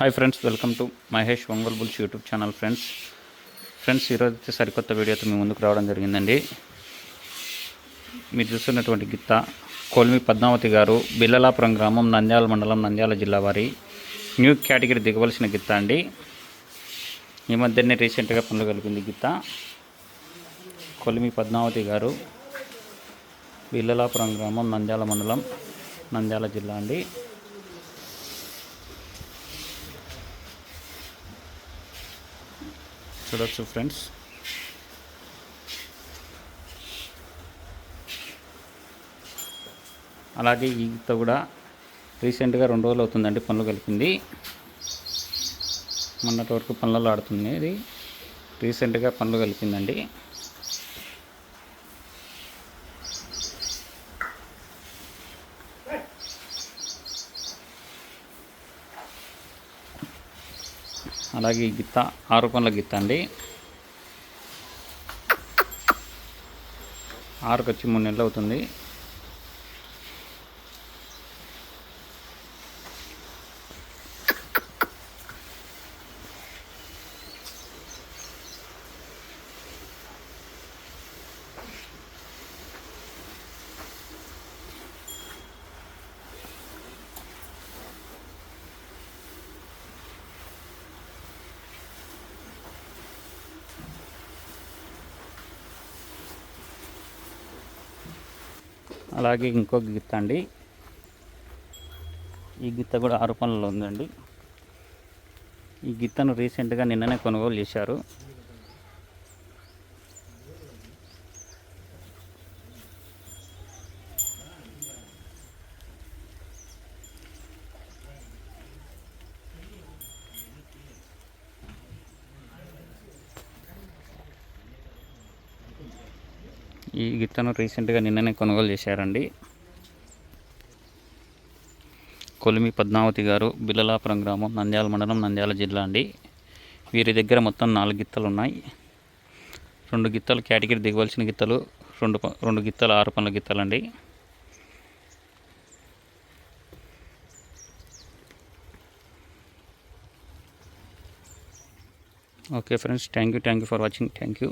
Hi friends welcome to Mahesh Ongole bulls YouTube channel friends friends ఈరోజు అయితే సరికొత్త వీడియోతో మీ ముందుకు రావడం జరిగిందండి. మీరు చూస్తున్నటువంటి గిత్త కోల్మి పద్మావతి గారు బిల్లలాపురం గ్రామం నంద్యాల మండలం నంద్యాల జిల్లా వారి న్యూ కేటగిరీ దిగవలసిన గిత్త అండి. ఈ మధ్యనే రీసెంట్గా పనులు కలిపింది గిత్త. కొలిమి పద్మావతి గారు బిల్లలాపురం గ్రామం నంద్యాల మండలం నంద్యాల జిల్లా అండి. చూడొచ్చు ఫ్రెండ్స్ అలాగే ఈ గీత కూడా రీసెంట్గా రెండు రోజులు అవుతుందండి పనులు కలిపింది. మొన్నటి వరకు పనులలో ఆడుతుంది. ఇది రీసెంట్గా పనులు కలిపిందండి. అలాగే గిత్త ఆరు కొనల గిత్త అండి. ఆరుకు వచ్చి మూడు నెలలు అవుతుంది. అలాగే ఇంకొక గిత్త అండి. ఈ గిత్త కూడా ఆరు పనులలో ఉందండి. ఈ గిత్తను రీసెంట్గా నిన్ననే కొనుగోలు చేశారు. ఈ గిత్తను రీసెంట్గా నిన్ననే కొనుగోలు చేశారండి. కొలిమి పద్మావతి గారు బిల్లలాపురం గ్రామం నంద్యాల మండలం నంద్యాల జిల్లా అండి. వీరి దగ్గర మొత్తం నాలుగు గిత్తలు ఉన్నాయి. రెండు గిత్తలు కేటగిరీ దిగవలసిన గిత్తలు రెండు రెండు గిత్తలు ఆరు పనుల గిత్తలండి. Okay friends thank you thank you for watching thank you